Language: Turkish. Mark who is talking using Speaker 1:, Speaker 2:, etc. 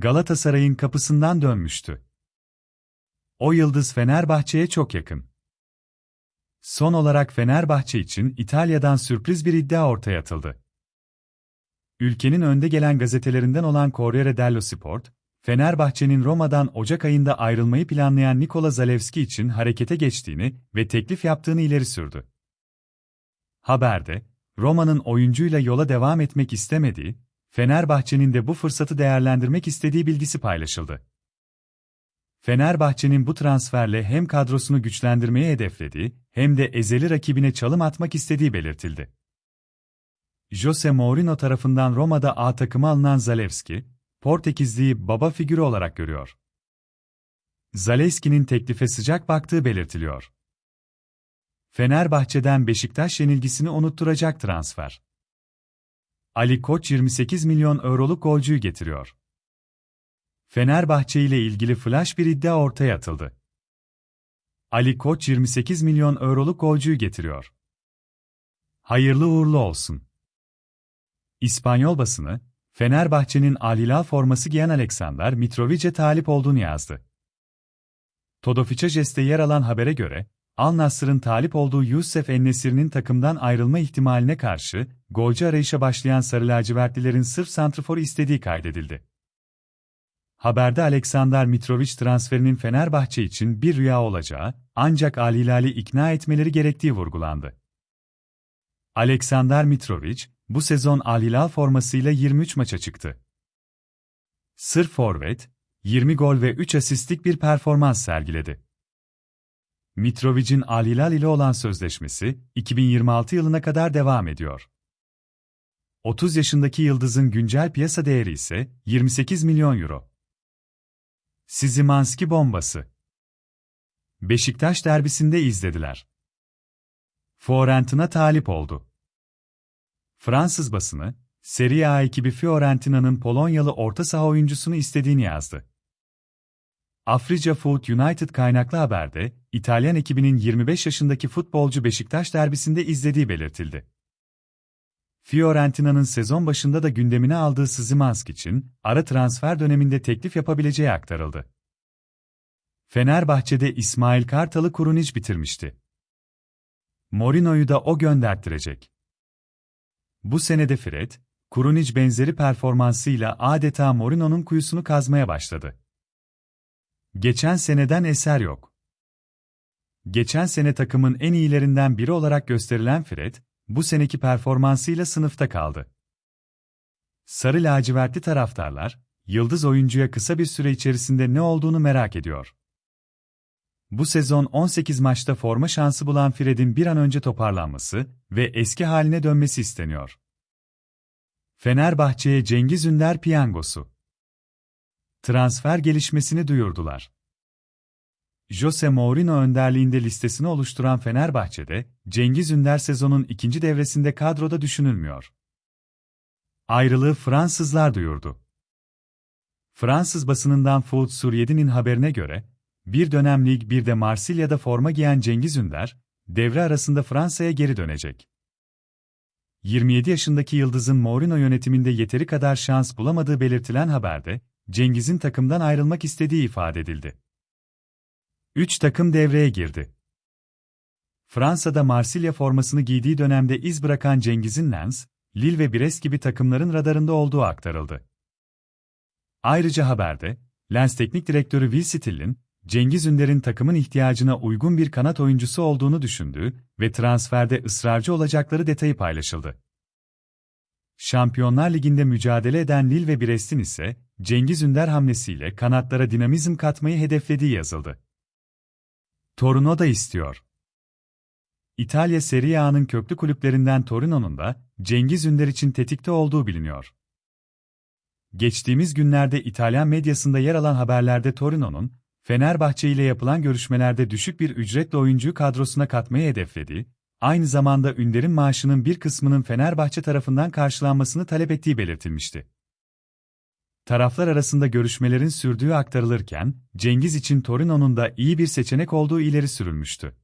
Speaker 1: Galatasaray'ın kapısından dönmüştü. O yıldız Fenerbahçe'ye çok yakın. Son olarak Fenerbahçe için İtalya'dan sürpriz bir iddia ortaya atıldı. Ülkenin önde gelen gazetelerinden olan Corriere dello Sport, Fenerbahçe'nin Roma'dan Ocak ayında ayrılmayı planlayan Nikola Zalewski için harekete geçtiğini ve teklif yaptığını ileri sürdü. Haberde, Roma'nın oyuncuyla yola devam etmek istemediği, Fenerbahçe'nin de bu fırsatı değerlendirmek istediği bilgisi paylaşıldı. Fenerbahçe'nin bu transferle hem kadrosunu güçlendirmeyi hedeflediği, hem de ezeli rakibine çalım atmak istediği belirtildi. Jose Mourinho tarafından Roma'da A takımı alınan Zalewski, Portekizli'yi baba figürü olarak görüyor. Zalewski'nin teklife sıcak baktığı belirtiliyor. Fenerbahçe'den Beşiktaş yenilgisini unutturacak transfer. Ali Koç 28 milyon euroluk golcüyü getiriyor. Fenerbahçe ile ilgili flash bir iddia ortaya atıldı. Ali Koç 28 milyon euroluk golcüyü getiriyor. Hayırlı uğurlu olsun. İspanyol basını, Fenerbahçe'nin Al forması giyen Alexander Mitrovic'e talip olduğunu yazdı. Todofic'e yer alan habere göre, Al Nassr'ın talip olduğu Yusuf Ennesir'in takımdan ayrılma ihtimaline karşı, golcü arayışa başlayan Sarı Lacivertlilerin sırf santrforu istediği kaydedildi. Haberde Alexander Mitrovic transferinin Fenerbahçe için bir rüya olacağı, ancak Al Hilal'i ikna etmeleri gerektiği vurgulandı. Alexander Mitrovic, bu sezon Al Hilal formasıyla 23 maça çıktı. Sırf forvet, 20 gol ve 3 asistlik bir performans sergiledi. Mitrovic'in Al Hilal ile olan sözleşmesi 2026 yılına kadar devam ediyor. 30 yaşındaki yıldızın güncel piyasa değeri ise 28 milyon euro. Sizimanski bombası. Beşiktaş derbisinde izlediler. Fiorentina talip oldu. Fransız basını, Serie A ekibi Fiorentina'nın Polonyalı orta saha oyuncusunu istediğini yazdı. Africa Food United kaynaklı haberde, İtalyan ekibinin 25 yaşındaki futbolcu Beşiktaş derbisinde izlediği belirtildi. Fiorentina'nın sezon başında da gündemine aldığı Szymanski için, ara transfer döneminde teklif yapabileceği aktarıldı. Fenerbahçe'de İsmail Kartal'ı Kurunic bitirmişti. Morino'yu da o gönderttirecek. Bu senede Fred, Kurunic benzeri performansıyla adeta Morino'nun kuyusunu kazmaya başladı. Geçen seneden eser yok. Geçen sene takımın en iyilerinden biri olarak gösterilen Fred, bu seneki performansıyla sınıfta kaldı. Sarı lacivertli taraftarlar, yıldız oyuncuya kısa bir süre içerisinde ne olduğunu merak ediyor. Bu sezon 18 maçta forma şansı bulan Fred'in bir an önce toparlanması ve eski haline dönmesi isteniyor. Fenerbahçe'ye Cengiz Ünder piyangosu. Transfer gelişmesini duyurdular. Jose Mourinho önderliğinde listesini oluşturan Fenerbahçe'de, Cengiz Ünder sezonun ikinci devresinde kadroda düşünülmüyor. Ayrılığı Fransızlar duyurdu. Fransız basınından Foot Sur 7'nin haberine göre, bir dönem lig bir de Marsilya'da forma giyen Cengiz Ünder, devre arasında Fransa'ya geri dönecek. 27 yaşındaki Yıldız'ın Mourinho yönetiminde yeteri kadar şans bulamadığı belirtilen haberde, Cengiz'in takımdan ayrılmak istediği ifade edildi. Üç takım devreye girdi. Fransa'da Marsilya formasını giydiği dönemde iz bırakan Cengiz'in Lens, Lille ve Brest gibi takımların radarında olduğu aktarıldı. Ayrıca haberde, Lens Teknik Direktörü Will Still'in, Cengiz Ünder'in takımın ihtiyacına uygun bir kanat oyuncusu olduğunu düşündüğü ve transferde ısrarcı olacakları detayı paylaşıldı. Şampiyonlar Ligi'nde mücadele eden Lille ve Brest'in ise Cengiz Ünder hamlesiyle kanatlara dinamizm katmayı hedeflediği yazıldı. Torino da istiyor. İtalya Serie A'nın köklü kulüplerinden Torino'nun da Cengiz Ünder için tetikte olduğu biliniyor. Geçtiğimiz günlerde İtalyan medyasında yer alan haberlerde Torino'nun, Fenerbahçe ile yapılan görüşmelerde düşük bir ücretle oyuncuyu kadrosuna katmayı hedeflediği, aynı zamanda Ünder'in maaşının bir kısmının Fenerbahçe tarafından karşılanmasını talep ettiği belirtilmişti. Taraflar arasında görüşmelerin sürdüğü aktarılırken, Cengiz için Torino'nun da iyi bir seçenek olduğu ileri sürülmüştü.